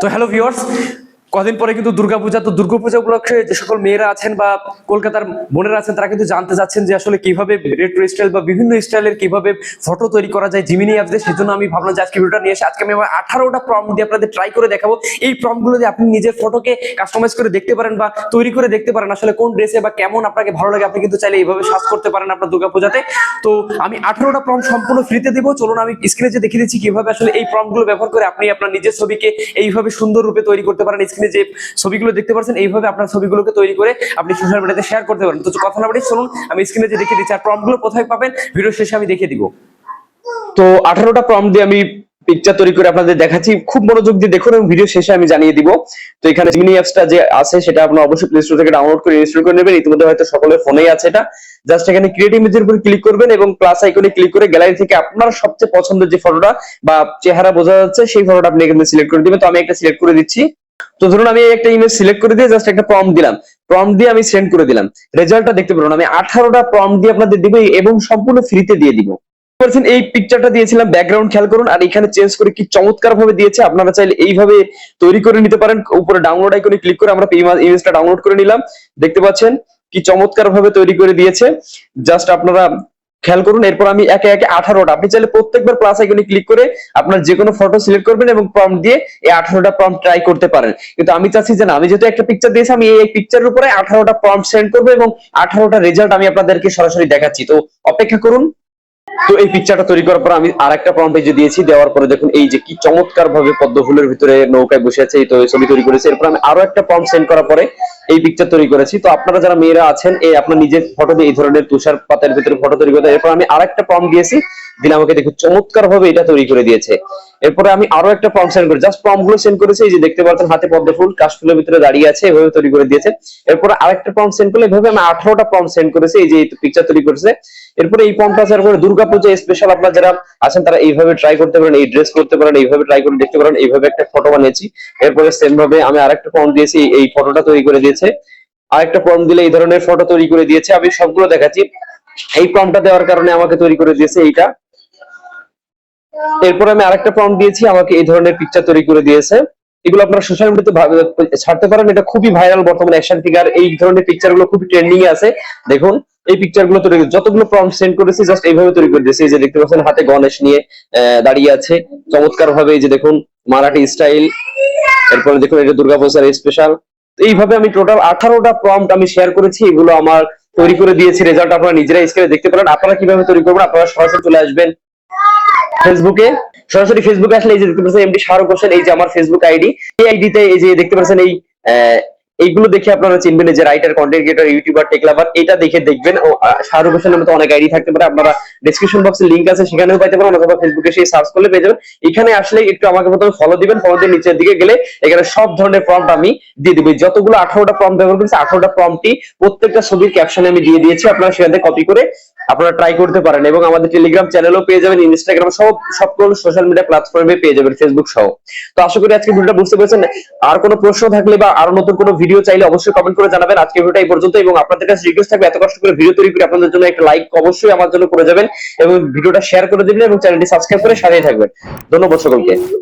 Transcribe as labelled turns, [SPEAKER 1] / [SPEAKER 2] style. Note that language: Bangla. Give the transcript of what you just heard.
[SPEAKER 1] তো হ্যালো ভিউয়ার্স কদিন পরে কিন্তু দুর্গাপূজা, তো দুর্গাপূজা উপলক্ষে যে সকল মেয়েরা আছেন বা কলকাতার বোনেরা আছেন, তারা কিন্তু জানতে চাচ্ছেন যে আসলে কীভাবে রেট্রো স্টাইল বা বিভিন্ন স্টাইলের কীভাবে ফটো তৈরি করা যায় জিমিনি অ্যাপ দিয়ে সেজন্য আমি ভাবলাম যে আজকে ভিডিওটা নিয়ে এসে আজকে আমি আমার আঠারোটা প্রম দিয়ে আপনাদের ট্রাই করে দেখাবো। এই প্রমগুলো দিয়ে আপনি নিজের ফটোকে কাস্টমাইজ করে দেখতে পারেন বা তৈরি করে দেখতে পারেন আসলে কোন ড্রেসে বা কেমন আপনাকে ভালো লাগে। আপনি কিন্তু চাইলে এইভাবে সার্চ করতে পারেন আপনার দুর্গাপূজাতে। তো আমি আঠারোটা প্রম সম্পূর্ণ ফ্রিতে দেবো। চলুন আমি স্ক্রিনে যে দেখিয়ে দিচ্ছি কীভাবে আসলে এই প্রমগুলো ব্যবহার করে আপনি আপনার নিজের ছবিকে এইভাবে সুন্দর রূপে তৈরি করতে পারেন। স্ক্রিনে যে ছবিগুলো দেখতে পাচ্ছেন, এইভাবে আপনার ছবিগুলোকে তৈরি করে আপনি সোশ্যাল মিডিয়াতে শেয়ার করতে পারেন। তো কথা না বাড়ি চলুন, আমি স্ক্রিনে যে দেখিয়ে দিচ্ছি, আর প্রমগুলো কোথায় পাবেন ভিডিও শেষে আমি দেখিয়ে দিব। তো আঠারোটা প্রম দিয়ে আমি পিকচার তৈরি করে আপনাদের দেখাচ্ছি। খুব মনোযোগ দিয়ে দেখুন এবং ভিডিও শেষে আমি জানিয়ে দিব। তো এখানে জিমিনি অ্যাপসটা যে আছে, সেটা আপনারা অবশ্যই প্লে স্টোর থেকে ডাউনলোড করে ইনস্টল করে নেবেন। ইতিমধ্যে হয়তো সকলের ফোনেই আছে এটা। জাস্ট এখানে ক্রিয়েট ইমেজের উপর ক্লিক করবেন এবং প্লাস আইকনে ক্লিক করে গ্যালারি থেকে আপনার সবচেয়ে পছন্দের যে ফটোটা বা চেহারা বোঝা যাচ্ছে, সেই ফটোটা আপনি এখানে সিলেক্ট করে দিবেন। তো আমি একটা সিলেক্ট করে দিচ্ছি। তো ধরুন আমি একটা ইমেজ সিলেক্ট করে দিয়ে জাস্ট একটা প্রম্পট দিলাম। প্রম্পট দিয়ে আমি সেন্ড করে দিলাম। রেজাল্টটা দেখতে পারুন আমি আঠারোটা প্রম্পট দিয়ে আপনাদের দিব এবং সম্পূর্ণ ফ্রিতে দিয়ে দিব। পারছেন এই পিকচারটা দিয়েছিলাম। ব্যাকগ্রাউন্ড খেয়াল করুন। আর এখানে চেঞ্জ করে কি চমৎকার ভাবে দিয়েছে আপনারা চাইলে এইভাবে তৈরি করে নিতে পারেন। উপরে ডাউনলোড আইকনে ক্লিক করে আমরা ইমেজটা ডাউনলোড করে নিলাম। দেখতে পাচ্ছেন কি চমৎকার ভাবে তৈরি করে দিয়েছে। জাস্ট আপনারা খেয়াল করুন, এরপর আমি একে একে আঠারোটা। আপনি চাইলে প্রত্যেকবার প্লাস আইকনে ক্লিক করে আপনার যে কোনো ফটো সিলেক্ট করবেন এবং প্রম্পট দিয়ে এই আঠারোটা প্রম্পট ট্রাই করতে পারেন। কিন্তু আমি চাচ্ছি যে না, আমি যেহেতু একটা পিকচার দিয়েছি, আমি এই পিকচারের উপরে আঠারোটা প্রম্পট সেন্ড করব এবং আঠারোটা রেজাল্ট আমি আপনাদেরকে সরাসরি দেখাচ্ছি। তো অপেক্ষা করুন। তো এই পিকচারটা তৈরি করার পর আমি আর একটা প্রম্পট যে দিয়েছি, দেওয়ার পরে দেখুন এই যে কি চমৎকার ভাবে পদ্ম ফুলের ভিতরে নৌকায় বসে আছে, এই তো ছবি তৈরি করেছে। এরপর আমি আরও একটা প্রম্পট সেন্ড করার পরে এই পিকচার তৈরি করেছি। তো আপনারা যারা মেয়েরা আছেন, এই আপনার নিজের ফটো দিয়ে এই ধরনের তুষার তুষারপাতের ভিতরে ফটো তৈরি করতে এরপর আমি আরেকটা প্রম্পট দিয়েছি, দিলে আমাকে দেখুন চমৎকার ভাবে এটা তৈরি করে দিয়েছে। এরপরে আমি আরও একটা প্রম্পট সেন্ড করি। জাস্ট প্রম্পটগুলো সেন্ড করেছি, এই যে দেখতে পাচ্ছেন, হাতে পদ্ম ফুল কাশফুলের ভিতরে দাঁড়িয়ে আছে, এভাবে তৈরি করে দিয়েছে। এরপরে আরেকটা প্রম্পট সেন্ড করলে, এভাবে আমি আঠারোটা প্রম্পট সেন্ড করেছি, এই যে পিকচার তৈরি করেছে। এরপরে এই পম্পটা আসার পরে দুর্গাপূজা স্পেশাল আপনারা যারা আছেন, তারা এইভাবে ট্রাই করতে পারেন, এই ড্রেস করতে পারেন, এইভাবে ট্রাই করে দেখতে পারেন, এইভাবে একটা ফটো বানিয়েছি। এরপরে সেম ভাবে আমি আরেকটা পম্প দিয়েছি, এই ফটোটা তৈরি করে দিয়েছে। আরেকটা পম্প দিলে এই ধরনের ফটো তৈরি করে দিয়েছে। আমি সবগুলো দেখাচ্ছি। এই পম্পটা দেওয়ার কারণে আমাকে তৈরি করে দিয়েছে এইটা। এরপর আমি আরেকটা প্রম্পট দিয়েছি, আমাকে এই ধরনের পিকচার তৈরি করে দিয়েছে। এগুলো আপনারা সোশ্যাল মিডিয়াতে ছাড়তে পারেন। এটা খুবই ভাইরাল বর্তমানে অ্যাকশন ফিগার এই ধরনের পিকচারগুলো খুবই ট্রেন্ডিং এ আছে। দেখুন, এই পিকচারগুলো তৈরি যতগুলো প্রম্পট সেন্ড করেছি জাস্ট এইভাবে তৈরি করে দিয়েছি। এই যে দেখতে পাচ্ছেন, হাতে গণেশ নিয়ে দাঁড়িয়ে আছে। চমৎকার ভাবে এই যে দেখুন, মারাঠি স্টাইল এরপরে দেখুন, এটা দুর্গাপূজার স্পেশাল এইভাবে আমি টোটাল আঠারোটা প্রম্পট আমি শেয়ার করেছি। এগুলো আমার তৈরি করে দিয়েছি। রেজাল্ট আপনারা নিজেরাই স্ক্রিনে দেখতে পারেন। আপনারা কীভাবে তৈরি করবেন, আপনারা সরাসরি চলে আসবেন। ফেসবুকে সরাসরি ফেসবুকে আসলে এই যে দেখতে পাচ্ছেন এমডি শাহরুখ হোসেন এই যে আমার ফেসবুক আইডি এই আইডিতে এই যে দেখতে পাচ্ছেন এই এইগুলো দেখে আপনারা চিনবেন যে writer content creator YouTuber tech lover এটা দেখে দেখবেন। ও শাহরুখ হোসেনের মতো অনেক আইডি থাকতে পারে, আপনারা ডেসক্রিপশন বক্সে লিংক আছে, সেখানেও পাইতে পারেন, অথবা ফেসবুকে সেই সার্চ করলে পেয়ে যাবেন। এখানে আসলে একটু আমাকে প্রথমে ফলো দিবেন ফলো দিয়ে নিচের দিকে গেলে এখানে সব ধরনের প্রম্পট আমি দিয়ে দিব। যতগুলো আঠারোটা প্রম্পট ব্যবহার করেছি, আঠারোটা প্রম্পটই প্রত্যেকটা ছবির ক্যাপশনে আমি দিয়ে দিয়েছি, আপনারা সেখান থেকে কপি করে আপনারা ট্রাই করতে পারেন। এবং আমাদের টেলিগ্রাম চ্যানেলও পেয়ে যাবেন ইনস্টাগ্রাম সব সকল সোশ্যাল মিডিয়া প্ল্যাটফর্মে পেয়ে যাবেন ফেসবুক সহ। তো আশা করি আজকে ভিডিওটা বুঝতে পেরেছেন। আর কোনো প্রশ্ন থাকলে বা আরও নতুন কোনো ভিডিও চাইলে অবশ্যই কমেন্ট করে জানাবেন। আজকে ভিডিওটা এই পর্যন্ত এবং আপনাদের কাছে রিকোয়েস্ট থাকবে, এত কষ্ট করে ভিডিও তৈরি করে আপনাদের জন্য একটা লাইক অবশ্যই আমার জন্য করে যাবেন এবং ভিডিওটা শেয়ার করে দিবেন এবং চ্যানেলটি সাবস্ক্রাইব করে সাথেই থাকবেন। ধন্যবাদ সকলকে।